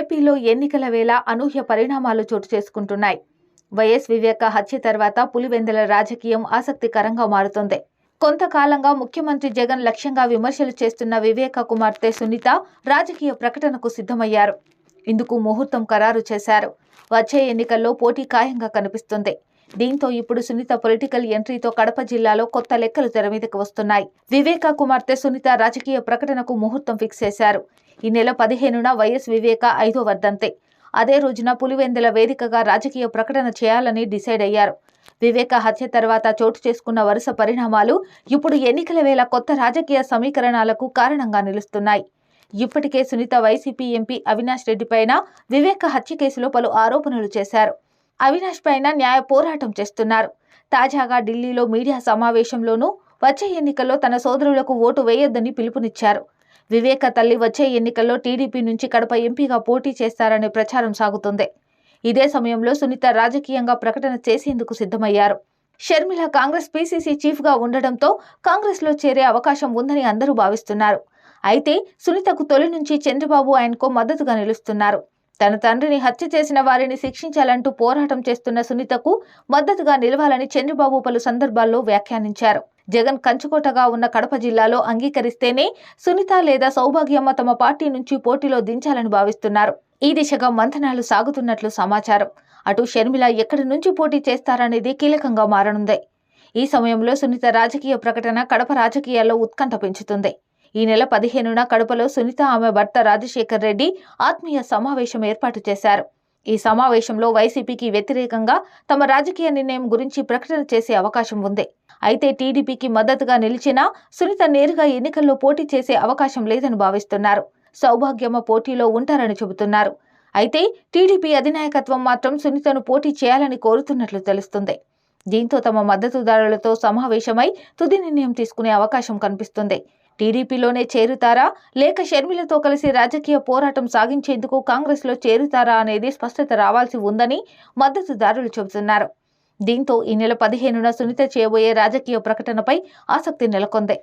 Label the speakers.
Speaker 1: ఏపీలో ఎన్నికల వేళ అనూహ్య పరిణామాలు చోటు చేసుకుంటున్నాయి. వైఎస్ వివేక హత్య తర్వాత పులివెందుల రాజకీయం ఆసక్తికరంగా మారుతోంది. కొంతకాలంగా ముఖ్యమంత్రి జగన్ లక్ష్యంగా విమర్శలు చేస్తున్న వివేక కుమార్తె సునీత రాజకీయ ప్రకటనకు సిద్ధమయ్యారు. ఇందుకు ముహూర్తం ఖరారు చేశారు. వచ్చే ఎన్నికల్లో పోటీ ఖాయంగా కనిపిస్తుంది. దీంతో ఇప్పుడు సునీత పొలిటికల్ ఎంట్రీతో కడప జిల్లాలో కొత్త లెక్కలు తెర మీదకి వస్తున్నాయి. వివేక కుమార్తె సునీత రాజకీయ ప్రకటనకు ముహూర్తం ఫిక్స్ చేశారు. ఈ నెల పదిహేనున వైఎస్ వివేక ఐదో వర్ధంతే. అదే రోజున పులివెందుల వేదికగా రాజకీయ ప్రకటన చేయాలని డిసైడ్ అయ్యారు. వివేక హత్య తర్వాత చోటు చేసుకున్న వరుస పరిణామాలు ఇప్పుడు ఎన్నికల వేళ కొత్త రాజకీయ సమీకరణాలకు కారణంగా నిలుస్తున్నాయి. ఇప్పటికే సునీత వైసీపీ ఎంపీ అవినాష్ రెడ్డి పైన వివేక హత్య కేసులో పలు ఆరోపణలు చేశారు. అవినాష్ పైన న్యాయ పోరాటం చేస్తున్నారు. తాజాగా ఢిల్లీలో మీడియా సమావేశంలోనూ వచ్చే ఎన్నికల్లో తన సోదరులకు ఓటు వేయొద్దని పిలుపునిచ్చారు. వివేక తల్లి వచ్చే ఎన్నికల్లో టీడీపీ నుంచి కడప ఎంపీగా పోటీ చేస్తారనే ప్రచారం సాగుతుంది. ఇదే సమయంలో సునీత రాజకీయంగా ప్రకటన చేసేందుకు సిద్ధమయ్యారు. షర్మిల కాంగ్రెస్ పీసీసీ చీఫ్గా ఉండడంతో కాంగ్రెస్లో చేరే అవకాశం ఉందని అందరూ భావిస్తున్నారు. అయితే సునీతకు తొలి నుంచి చంద్రబాబు ఆయనకు మద్దతుగా నిలుస్తున్నారు. తన తండ్రిని హత్య చేసిన వారిని శిక్షించాలంటూ పోరాటం చేస్తున్న సునీతకు మద్దతుగా నిలవాలని చంద్రబాబు పలు సందర్భాల్లో వ్యాఖ్యానించారు. జగన్ కంచుకోటగా ఉన్న కడప జిల్లాలో అంగీకరిస్తేనే సునీత లేదా సౌభాగ్యమ్మ తమ పార్టీ నుంచి పోటీలో దించాలని భావిస్తున్నారు. ఈ దిశగా మంథనాలు సాగుతున్నట్లు సమాచారం. అటు షర్మిల ఎక్కడి నుంచి పోటీ చేస్తారనేది కీలకంగా మారనుంది. ఈ సమయంలో సునీత రాజకీయ ప్రకటన కడప రాజకీయాల్లో ఉత్కంఠ పెంచుతుంది. ఈ నెల పదిహేనున కడపలో సునీత ఆమె భర్త రాజశేఖర్ రెడ్డి ఆత్మీయ సమావేశం ఏర్పాటు చేశారు. ఈ సమావేశంలో వైసీపీకి వ్యతిరేకంగా తమ రాజకీయ నిర్ణయం గురించి ప్రకటన చేసే అవకాశం ఉంది. అయితే టీడీపీకి మద్దతుగా నిలిచినా సునీత నేరుగా ఎన్నికల్లో పోటీ చేసే అవకాశం లేదని భావిస్తున్నారు. సౌభాగ్యమ్మ పోటీలో ఉంటారని చెబుతున్నారు. అయితే టీడీపీ అధినాయకత్వం మాత్రం సునీతను పోటీ చేయాలని కోరుతున్నట్లు తెలుస్తుంది. దీంతో తమ మద్దతుదారులతో సమావేశమై తుది నిర్ణయం తీసుకునే అవకాశం కనిపిస్తుంది. టీడీపీలోనే చేరుతారా? లేక షర్మిలతో కలిసి రాజకీయ పోరాటం సాగించేందుకు కాంగ్రెస్లో చేరుతారా అనేది స్పష్టత రావాల్సి ఉందని మద్దతుదారులు చెబుతున్నారు. దీంతో ఈ నెల పదిహేనున సునీత చేయబోయే రాజకీయ ప్రకటనపై ఆసక్తి నెలకొంది.